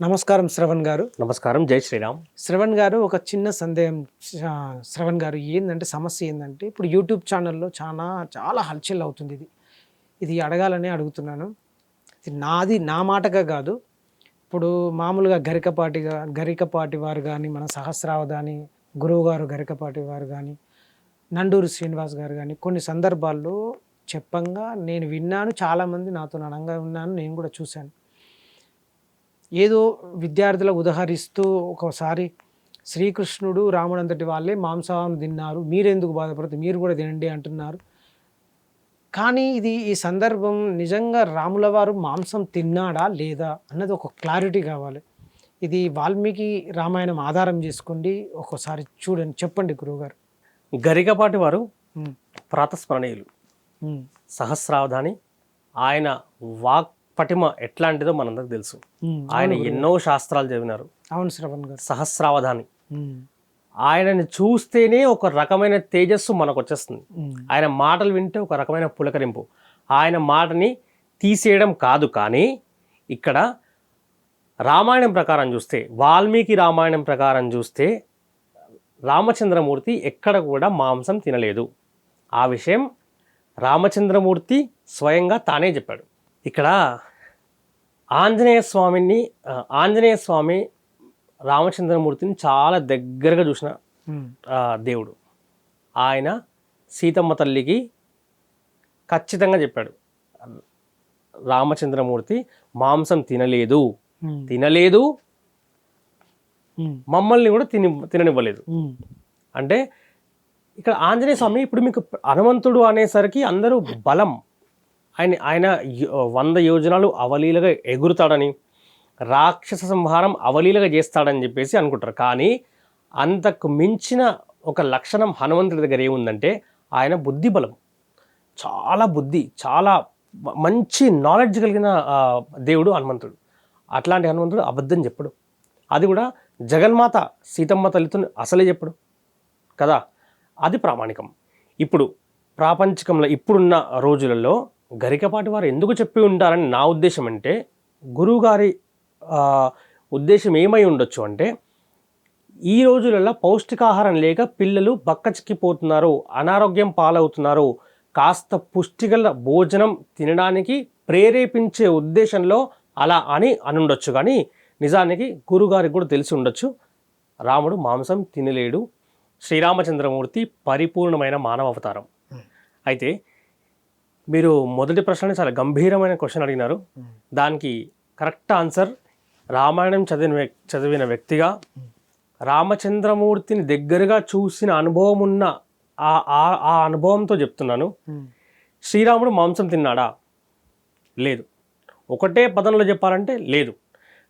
నమస్కారం శ్రవణ్ గారు. నమస్కారం. జై శ్రీరామ్. శ్రవణ్ గారు ఒక చిన్న సందేహం శ్రవణ్ గారు ఏంటంటే సమస్య ఏంటంటే ఇప్పుడు యూట్యూబ్ ఛానల్లో చాలా చాలా హల్చల్ అవుతుంది ఇది. ఇది అడగాలని అడుగుతున్నాను. ఇది నాది నా మాటగా కాదు. ఇప్పుడు మామూలుగా గరికపాటిగా గరికపాటి వారు కానీ మన సహస్రావధాని గురువు గారు గరికపాటి వారు కానీ నండూరు శ్రీనివాస్ గారు కానీ కొన్ని సందర్భాల్లో చెప్పంగా నేను విన్నాను చాలామంది నాతో అనంగా ఉన్నాను నేను కూడా చూశాను. ఏదో విద్యార్థులకు ఉదహరిస్తూ ఒకసారి శ్రీకృష్ణుడు రాముడు అంతటి వాళ్ళే మాంసాహారం తిన్నారు మీరెందుకు బాధపడుతుంది మీరు కూడా తినండి అంటున్నారు. కానీ ఇది ఈ సందర్భం నిజంగా రాముల వారు మాంసం తిన్నాడా లేదా అన్నది ఒక క్లారిటీ కావాలి. ఇది వాల్మీకి రామాయణం ఆధారం చేసుకోండి ఒక్కోసారి చూడండి చెప్పండి గురువుగారు. గరికపాటి వారు ప్రాతస్మరణీయులు. సహస్రావధాని ఆయన వాక్ పటిమ ఎట్లాంటిదో మనందరికి తెలుసు. ఆయన ఎన్నో శాస్త్రాలు చదివినారు. అవును శ్రవణ్ గారు. సహస్రావధాని. ఆయనని చూస్తేనే ఒక రకమైన తేజస్సు మనకు వచ్చేస్తుంది ఆయన మాటలు వింటే ఒక రకమైన పులకరింపు. ఆయన మాటని తీసేయడం కాదు కానీ ఇక్కడ రామాయణం ప్రకారం చూస్తే వాల్మీకి రామాయణం ప్రకారం చూస్తే రామచంద్రమూర్తి ఎక్కడ కూడా మాంసం తినలేదు. ఆ విషయం రామచంద్రమూర్తి స్వయంగా తానే చెప్పాడు. ఇక్కడ ఆంజనేయ స్వామిని ఆంజనేయ స్వామి రామచంద్రమూర్తిని చాలా దగ్గరగా చూసిన దేవుడు. ఆయన సీతమ్మ తల్లికి ఖచ్చితంగా చెప్పాడు. రామచంద్రమూర్తి మాంసం తినలేదు. తినలేదు. మమ్మల్ని కూడా తిని తిననివ్వలేదు. అంటే ఇక్కడ ఆంజనేయ స్వామి ఇప్పుడు మీకు హనుమంతుడు అనేసరికి అందరూ బలం. ఆయన ఆయన యో- వంద యోజనాలు అవలీలగా ఎగురుతాడని రాక్షస సంహారం అవలీలగా చేస్తాడని చెప్పేసి అనుకుంటారు. కానీ అంతకు మించిన ఒక లక్షణం హనుమంతుడి దగ్గర ఏముందంటే ఆయన బుద్ధి బలం చాలా బుద్ధి చాలా మంచి నాలెడ్జ్ కలిగిన దేవుడు హనుమంతుడు. అట్లాంటి హనుమంతుడు అబద్ధం చెప్పడు. అది కూడా జగన్మాత సీతమ్మ తల్లితో అసలే చెప్పడు. కదా? అది ప్రామాణికం. ఇప్పుడు ప్రాపంచికంలో ఇప్పుడున్న రోజులలో గరికపాటి వారు ఎందుకు చెప్పి ఉంటారని నా ఉద్దేశం అంటే గురువుగారి ఉద్దేశం ఏమై ఉండొచ్చు అంటే ఈ రోజులలో పౌష్టికాహారం లేక పిల్లలు బక్కచిక్కిపోతున్నారు అనారోగ్యం పాలవుతున్నారు కాస్త పుష్టిగల భోజనం తినడానికి ప్రేరేపించే ఉద్దేశంలో అలా అని అనుండొచ్చు. కానీ నిజానికి గురుగారికి కూడా తెలిసి ఉండొచ్చు రాముడు మాంసం తినలేడు. శ్రీరామచంద్రమూర్తి పరిపూర్ణమైన మానవ అవతారం అయితే మీరు మొదటి ప్రశ్నని చాలా గంభీరమైన క్వశ్చన్ అడిగినారు. దానికి కరెక్ట్ ఆన్సర్ రామాయణం చదివిన చదివిన వ్యక్తిగా రామచంద్రమూర్తిని దగ్గరగా చూసిన అనుభవం ఉన్న ఆ ఆ- ఆ అనుభవంతో చెప్తున్నాను. శ్రీరాముడు మాంసం తిన్నాడా? లేదు. ఒకటే పదంలో చెప్పాలంటే లేదు.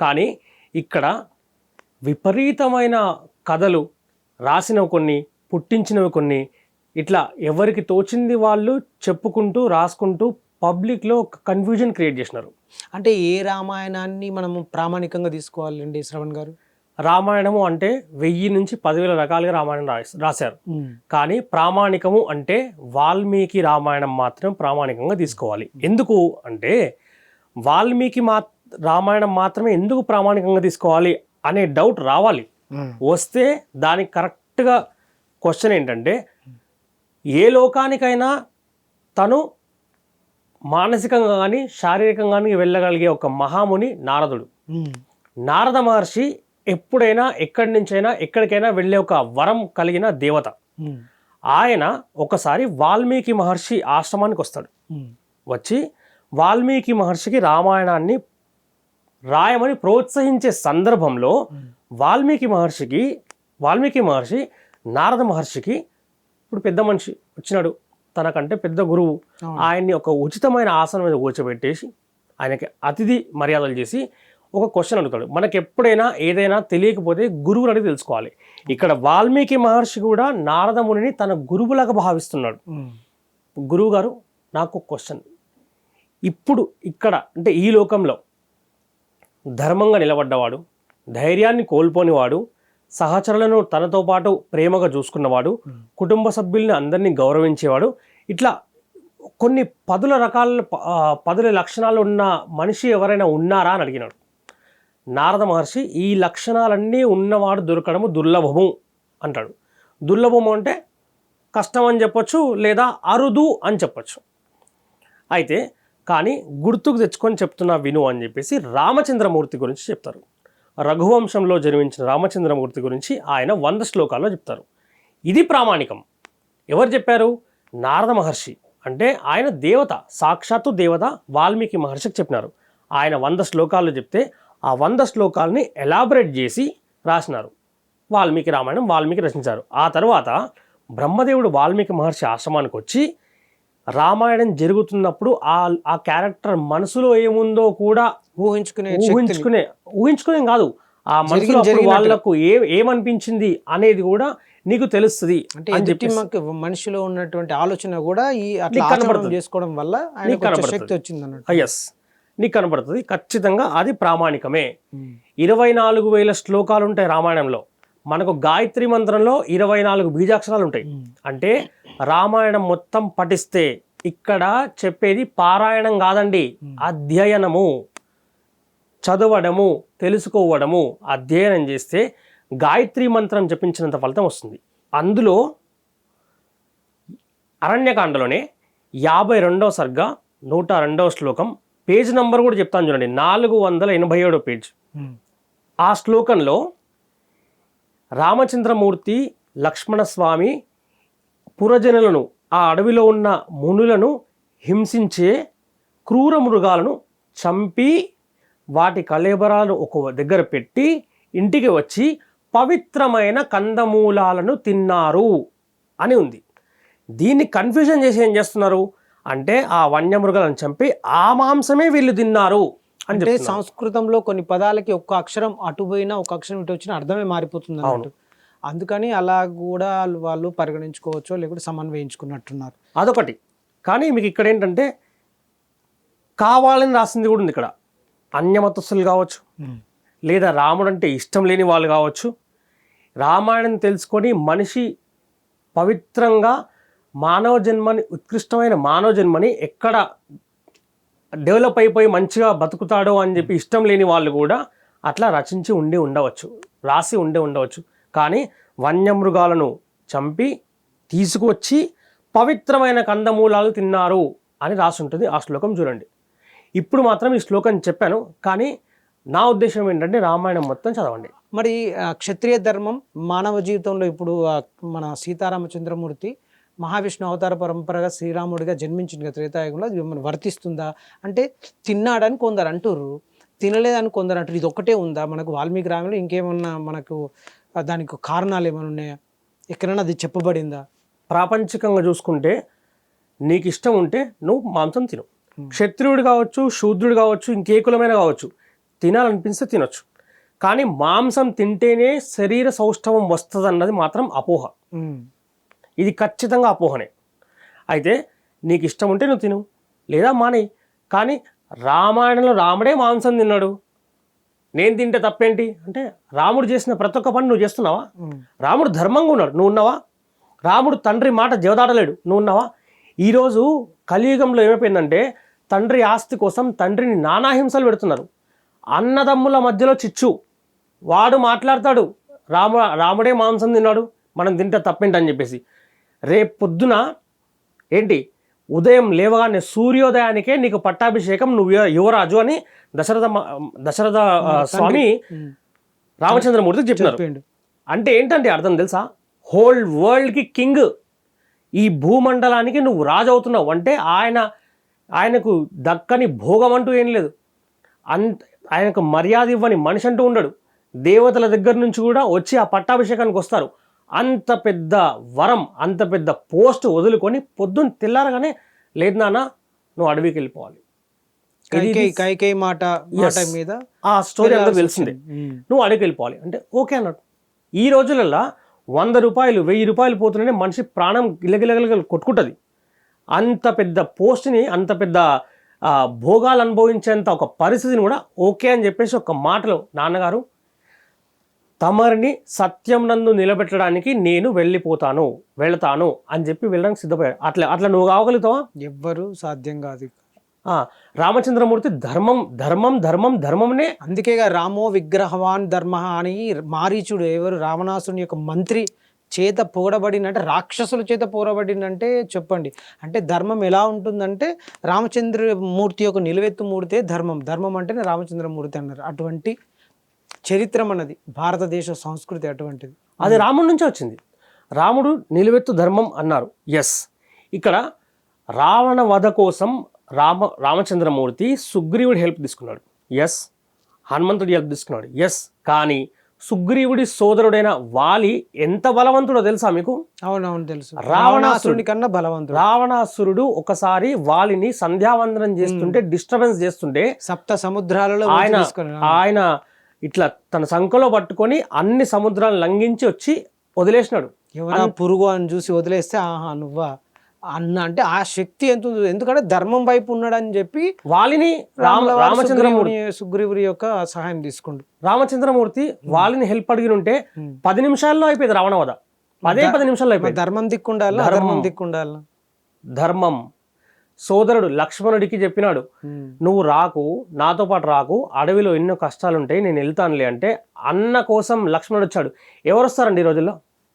కానీ ఇక్కడ విపరీతమైన కథలు రాసినవి కొన్ని పుట్టించినవి కొన్ని ఇట్లా ఎవరికి తోచింది వాళ్ళు చెప్పుకుంటూ రాసుకుంటూ పబ్లిక్లో ఒక కన్ఫ్యూజన్ క్రియేట్ చేసినారు. అంటే ఏ రామాయణాన్ని మనము ప్రామాణికంగా తీసుకోవాలండి శ్రవణ్ గారు? రామాయణము అంటే వెయ్యి నుంచి పదివేల రకాలుగా రామాయణం రాశారు. కానీ ప్రామాణికము అంటే వాల్మీకి రామాయణం మాత్రం ప్రామాణికంగా తీసుకోవాలి. ఎందుకు అంటే వాల్మీకి మా రామాయణం మాత్రమే ఎందుకు ప్రామాణికంగా తీసుకోవాలి అనే డౌట్ రావాలి. వస్తే దానికి కరెక్ట్గా క్వశ్చన్ ఏంటంటే ఏ లోకానికైనా తను మానసికంగా కానీ శారీరకంగా కానీ వెళ్ళగలిగే ఒక మహాముని నారదుడు. ఉమ్, నారద మహర్షి ఎప్పుడైనా ఎక్కడి నుంచైనా ఎక్కడికైనా వెళ్ళే ఒక వరం కలిగిన దేవత. ఉమ్, ఆయన ఒకసారి వాల్మీకి మహర్షి ఆశ్రమానికి వస్తాడు. ఉమ్, వచ్చి వాల్మీకి మహర్షికి రామాయణాన్ని రాయమని ప్రోత్సహించే సందర్భంలో వాల్మీకి మహర్షికి వాల్మీకి మహర్షి నారద మహర్షికి ఇప్పుడు పెద్ద మనిషి వచ్చినాడు తనకంటే పెద్ద గురువు. ఆయన్ని ఒక ఉచితమైన ఆసనం మీద కూర్చోబెట్టేసి ఆయనకి అతిథి మర్యాదలు చేసి ఒక క్వశ్చన్ అడుగుతాడు. మనకి ఎప్పుడైనా ఏదైనా తెలియకపోతే గురువులు అడిగి తెలుసుకోవాలి. ఇక్కడ వాల్మీకి మహర్షి కూడా నారద మునిని తన గురువులాగా భావిస్తున్నాడు. గురువు గారు నాకు క్వశ్చన్ ఇప్పుడు ఇక్కడ అంటే ఈ లోకంలో ధర్మంగా నిలబడ్డవాడు ధైర్యాన్ని కోల్పోనివాడు సహచరులను తనతో పాటు ప్రేమగా చూసుకున్నవాడు కుటుంబ సభ్యుల్ని అందరినీ గౌరవించేవాడు. ఇట్లా కొన్ని పదుల రకాల పదుల లక్షణాలు ఉన్న మనిషి ఎవరైనా ఉన్నారా అని అడిగినాడు. నారద మహర్షి ఈ లక్షణాలన్నీ ఉన్నవాడు దొరకడము దుర్లభము అంటాడు. దుర్లభము అంటే కష్టం అని చెప్పొచ్చు లేదా అరుదు అని చెప్పొచ్చు. అయితే కానీ గుర్తుకు తెచ్చుకొని చెప్తున్నా విను అని చెప్పేసి రామచంద్రమూర్తి గురించి చెప్తారు. రఘువంశంలో జన్మించిన రామచంద్రమూర్తి గురించి ఆయన వంద శ్లోకాల్లో చెప్తారు. ఇది ప్రామాణికం. ఎవరు చెప్పారు? నారద మహర్షి. అంటే ఆయన దేవత సాక్షాత్తు దేవత వాల్మీకి మహర్షికి చెప్పినారు. ఆయన వంద శ్లోకాలు చెప్తే ఆ వంద శ్లోకాలని ఎలాబరేట్ చేసి రాసినారు. వాల్మీకి రామాయణం వాల్మీకి రచించారు. ఆ తర్వాత బ్రహ్మదేవుడు వాల్మీకి మహర్షి ఆశ్రమానికి వచ్చి రామాయణం జరుగుతున్నప్పుడు ఆ ఆ క్యారెక్టర్ మనసులో ఏముందో కూడా ఊహించుకునే. ఊహించుకునే ఊహించుకునే కాదు ఆ మనసులో. వాళ్ళకు ఏ ఏమనిపించింది అనేది కూడా నీకు తెలుస్తుంది అంటే మనిషిలో ఉన్నటువంటి ఆలోచన కూడా ఈ అట్లా కనబడుతుంది. చేసుకోవడం వల్ల. శక్తి వచ్చింది అన్నట్టు ఎస్ నీకు కనబడుతుంది ఖచ్చితంగా అది ప్రామాణికమే ఉమ్. ఇరవై నాలుగు వేల శ్లోకాలు ఉంటాయి రామాయణంలో మనకు గాయత్రి మంత్రంలో ఇరవై నాలుగు బీజాక్షరాలు ఉంటాయి ఉమ్. అంటే రామాయణం మొత్తం పఠిస్తే ఇక్కడ చెప్పేది పారాయణం కాదండి. అధ్యయనము చదవడము తెలుసుకోవడము అధ్యయనం చేస్తే గాయత్రి మంత్రం జపించినంత ఫలితం వస్తుంది. అందులో అరణ్యకాండలోనే యాభై రెండవ సర్గ నూట రెండవ శ్లోకం పేజ్ నంబర్ కూడా చెప్తాను చూడండి నాలుగు వందల ఎనభై ఏడో పేజ్. ఆ శ్లోకంలో రామచంద్రమూర్తి లక్ష్మణస్వామి పురజనులను ఆ అడవిలో ఉన్న మునులను హింసించే క్రూర మృగాలను చంపి వాటి కళేబరాలను ఒక దగ్గర పెట్టి ఇంటికి వచ్చి పవిత్రమైన కందమూలాలను తిన్నారు అని ఉంది. దీన్ని కన్ఫ్యూజన్ చేసి ఏం చేస్తున్నారు? అంటే ఆ వన్యమృగాలను చంపి ఆ మాంసమే వీళ్ళు తిన్నారు అంటే. సంస్కృతంలో కొన్ని పదాలకి ఒక్క అక్షరం అటు పోయినా ఒక అక్షరం ఇటు వచ్చినా అర్థమే మారిపోతుంది అన్నట్టు. అందుకని అలా కూడా వాళ్ళు పరిగణించుకోవచ్చు లేకుంటే సమన్వయించుకున్నట్టున్నారు. అదొకటి. కానీ మీకు ఇక్కడ ఏంటంటే కావాలని రాసింది కూడా ఉంది ఇక్కడ. అన్యమతస్థులు కావచ్చు లేదా రాముడు అంటే ఇష్టం లేని వాళ్ళు కావచ్చు. రామాయణం తెలుసుకొని మనిషి పవిత్రంగా మానవ జన్మని ఉత్కృష్టమైన మానవ జన్మని ఎక్కడ డెవలప్ అయిపోయి మంచిగా బతుకుతాడో అని చెప్పి ఇష్టం లేని వాళ్ళు కూడా అట్లా రచించి ఉండి ఉండవచ్చు రాసి ఉండి ఉండవచ్చు. కానీ వన్యమృగాలను చంపి తీసుకువచ్చి పవిత్రమైన కందమూలాలు తిన్నారు అని రాసి ఉంటుంది ఆ శ్లోకం చూడండి. ఇప్పుడు మాత్రం ఈ శ్లోకం చెప్పాను కానీ నా ఉద్దేశం ఏంటంటే రామాయణం మొత్తం చదవండి. మరి క్షత్రియ ధర్మం మానవ జీవితంలో ఇప్పుడు మన సీతారామచంద్రమూర్తి మహావిష్ణు అవతార పరంపరగా శ్రీరాముడిగా జన్మించింది కదా త్రేతాయుగంలో అది వర్తిస్తుందా? అంటే తిన్నాడని కొందరు అంటుర్రు తినలేదని కొందరు అంటారు ఇది ఒక్కటే ఉందా? మనకు వాల్మీకి రామాయణంలో ఇంకేమన్నా మనకు దానికి కారణాలు ఏమైనా ఉన్నాయా? ఎక్కడైనా అది చెప్పబడిందా? ప్రాపంచికంగా చూసుకుంటే నీకు ఇష్టం ఉంటే నువ్వు మాంసం తిను. క్షత్రియుడు కావచ్చు శూద్రుడు కావచ్చు ఇంకే కులమైన కావచ్చు తినాలనిపిస్తే తినొచ్చు. కానీ మాంసం తింటేనే శరీర సౌష్ఠవం వస్తుంది అన్నది మాత్రం అపోహ. ఇది ఖచ్చితంగా అపోహనే. అయితే నీకు ఇష్టం ఉంటే నువ్వు తిను లేదా మానేయి. కానీ రామాయణంలో రాముడే మాంసం తిన్నాడు. నేను తింటే తప్పేంటి? అంటే రాముడు చేసిన ప్రతి ఒక్క పని నువ్వు చేస్తున్నావా. రాముడు ధర్మంగా ఉన్నాడు. నువ్వు ఉన్నావా? రాముడు తండ్రి మాట జవదాడలేడు నువ్వు ఉన్నావా? ఈరోజు కలియుగంలో ఏమైపోయిందంటే తండ్రి ఆస్తి కోసం తండ్రిని నానా హింసలు పెడుతున్నారు. అన్నదమ్ముల మధ్యలో చిచ్చు. వాడు మాట్లాడతాడు. రాము రాముడే మాంసం తిన్నాడు. మనం తింటే తప్పేంటని చెప్పేసి. రేపు పొద్దున ఏంటి? ఉదయం లేవగానే సూర్యోదయానికే నీకు పట్టాభిషేకం నువ్వు యువ- యువరాజు అని దశరథ దశరథ స్వామి. రామచంద్రమూర్తికి చెప్పినారు. అంటే ఏంటంటే అర్థం తెలుసా? హోల్ వరల్డ్కి కింగ్. ఈ భూమండలానికి నువ్వు రాజు అవుతున్నావు అంటే ఆయన ఆయనకు దక్కని భోగం అంటూ ఏం లేదు. అంత ఆయనకు మర్యాద ఇవ్వని మనిషి అంటూ ఉండడు. దేవతల దగ్గర నుంచి కూడా వచ్చి ఆ పట్టాభిషేకానికి వస్తారు. అంత పెద్ద వరం అంత పెద్ద పోస్ట్ వదులుకొని పొద్దున్న తెల్లారగానే లేదు నాన్న నువ్వు అడవికి వెళ్ళిపోవాలి. కైకేయి మాట. మీద ఆ స్టోరీ అంతా తెలిసిందే. నువ్వు అడిగి వెళ్ళిపోవాలి. అంటే ఓకే అన్నాడు ఈ రోజులలో వంద రూపాయలు వెయ్యి రూపాయలు పోతుంటే మనిషి ప్రాణం గిలగిలగిలగ కొట్టుకుంటుంది. అంత పెద్ద పోస్ట్ని అంత పెద్ద భోగాలు అనుభవించేంత ఒక పరిస్థితిని కూడా ఓకే అని చెప్పేసి ఒక మాటలో నాన్నగారు తమరిని సత్యం నందు నిలబెట్టడానికి నేను వెళ్ళిపోతాను వెళ్తాను అని చెప్పి వెళ్ళడానికి సిద్ధపోయాడు అట్లా అట్లా నువ్వు కావగలుగుతావా ఎవ్వరు సాధ్యం కాదు ఆ, రామచంద్రమూర్తి ధర్మం ధర్మం ధర్మం ధర్మంనే అందుకేగా రామో విగ్రహవాన్ ధర్మ అని మారీచుడు ఎవరు? రావణాసుని యొక్క మంత్రి చేత పోడబడినంటే రాక్షసుల చేత పోరబడినంటే చెప్పండి. అంటే ధర్మం ఎలా ఉంటుందంటే రామచంద్రమూర్తి యొక్క నిలువెత్తు మూడితే ధర్మం ధర్మం అంటేనే రామచంద్రమూర్తి అన్నారు. అటువంటి చరిత్రం అన్నది భారతదేశ సంస్కృతి అటువంటిది. అది రాముడి నుంచే వచ్చింది. రాముడు నిలువెత్తు ధర్మం అన్నారు. ఎస్ ఇక్కడ రావణ వధ కోసం రామ రామచంద్రమూర్తి సుగ్రీవుడి హెల్ప్ తీసుకున్నాడు. ఎస్ హనుమంతుడి హెల్ప్ తీసుకున్నాడు. ఎస్ కానీ సుగ్రీవుడి సోదరుడైన వాలి ఎంత బలవంతుడో తెలుసా మీకు? అవునవును తెలుసు. రావణాసురుడి. కన్నా బలవంతుడు. రావణాసురుడు ఒకసారి వాలిని సంధ్యావందనం చేస్తుంటే డిస్టర్బెన్స్ చేస్తుంటే సప్త సముద్రాలలో ఆయన ఆయన ఇట్లా తన సంఖలో పట్టుకొని అన్ని సముద్రాలను లంఘించి వచ్చి వదిలేసినాడు. ఎవరా పురుగు అని చూసి వదిలేస్తే ఆహా నువ్వా? అన్న అంటే ఆ శక్తి ఎంత ఉందో ఎందుకంటే ధర్మం వైపు ఉన్నాడని చెప్పి వాలిని రామచంద్రమూర్తి సుగ్రీవుడి యొక్క సహాయం తీసుకుండు. రామచంద్రమూర్తి వాలిని హెల్ప్ అడిగి ఉంటే. పది నిమిషాల్లో అయిపోయింది రావణవధ. పదే పది నిమిషాల్లో అయిపోయింది. ధర్మం దిక్కుండాలా. ధర్మం. దిక్కుండాలా? ధర్మం. సోదరుడు లక్ష్మణుడికి చెప్పినాడు నువ్వు రాకు నాతో పాటు రాకు అడవిలో ఎన్నో కష్టాలు ఉంటాయి నేను వెళ్తానులే అంటే అన్న కోసం లక్ష్మణుడు వచ్చాడు. ఎవరు వస్తారండి ఈ రోజుల్లో?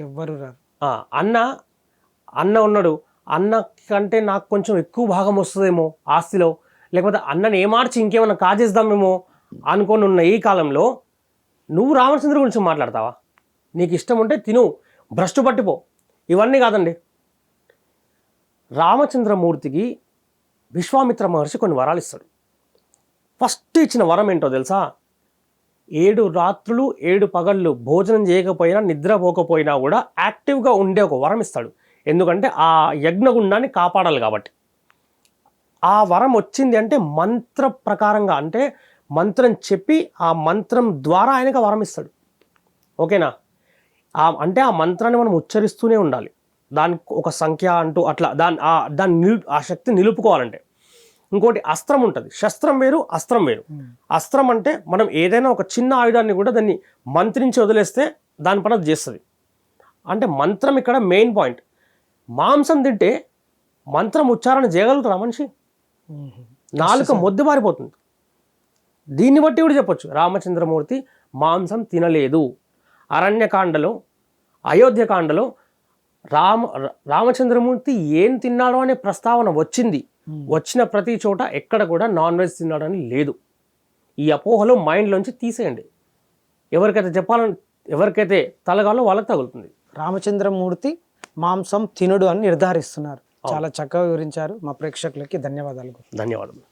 ఎవ్వరు రారు. అన్న అన్న ఉన్నాడు. అన్న కంటే నాకు కొంచెం ఎక్కువ భాగం వస్తుందేమో ఆస్తిలో. లేకపోతే అన్నని ఏమార్చి ఇంకేమైనా కాజేద్దామేమో అనుకొని ఉన్న ఈ కాలంలో నువ్వు రామచంద్ర గురించి మాట్లాడతావా? నీకు ఇష్టం ఉంటే తిను భ్రష్టు పట్టిపో. ఇవన్నీ కాదండి. రామచంద్రమూర్తికి విశ్వామిత్ర మహర్షి కొన్ని వరాలు ఇస్తాడు. ఫస్ట్ ఇచ్చిన వరం ఏంటో తెలుసా? ఏడు రాత్రులు ఏడు పగళ్ళు భోజనం చేయకపోయినా నిద్రపోకపోయినా కూడా యాక్టివ్గా ఉండే ఒక వరం ఇస్తాడు. ఎందుకంటే ఆ యజ్ఞగుండాన్ని కాపాడాలి కాబట్టి. ఆ వరం వచ్చింది అంటే మంత్ర ప్రకారంగా అంటే మంత్రం చెప్పి ఆ మంత్రం ద్వారా ఆయనకు వరం ఇస్తాడు. ఓకేనా? అంటే ఆ మంత్రాన్ని మనం ఉచ్చరిస్తూనే ఉండాలి. దానికి ఒక సంఖ్య అంటూ అట్లా దాని ఆ దాన్ని నిలు ఆ శక్తి నిలుపుకోవాలంటే. ఇంకోటి అస్త్రం ఉంటుంది. శస్త్రం వేరు అస్త్రం వేరు. అస్త్రం అంటే మనం ఏదైనా ఒక చిన్న ఆయుధాన్ని కూడా దాన్ని మంత్రించి వదిలేస్తే దాని పని చేస్తుంది. అంటే మంత్రం ఇక్కడ మెయిన్ పాయింట్. మాంసం తింటే మంత్రం ఉచ్చారణ చేయగలుగుతారా మనిషి? నాలుక మొద్దు మారిపోతుంది. దీన్ని బట్టి కూడా చెప్పొచ్చు. రామచంద్రమూర్తి మాంసం తినలేదు. అరణ్యకాండలో అయోధ్యకాండలో రామ రామచంద్రమూర్తి ఏం తిన్నాడో అనే ప్రస్తావన వచ్చింది. వచ్చిన ప్రతి చోట ఎక్కడ కూడా నాన్ వెజ్ తిన్నాడని లేదు. ఈ అపోహలో మైండ్లోంచి తీసేయండి. ఎవరికైతే చెప్పాలని ఎవరికైతే తలగాలో వాళ్ళకి తగులుతుంది. రామచంద్రమూర్తి మాంసం తినడు అని నిర్ధారిస్తున్నారు. చాలా చక్కగా వివరించారు. మా ప్రేక్షకులకి ధన్యవాదాలు. ధన్యవాదాలు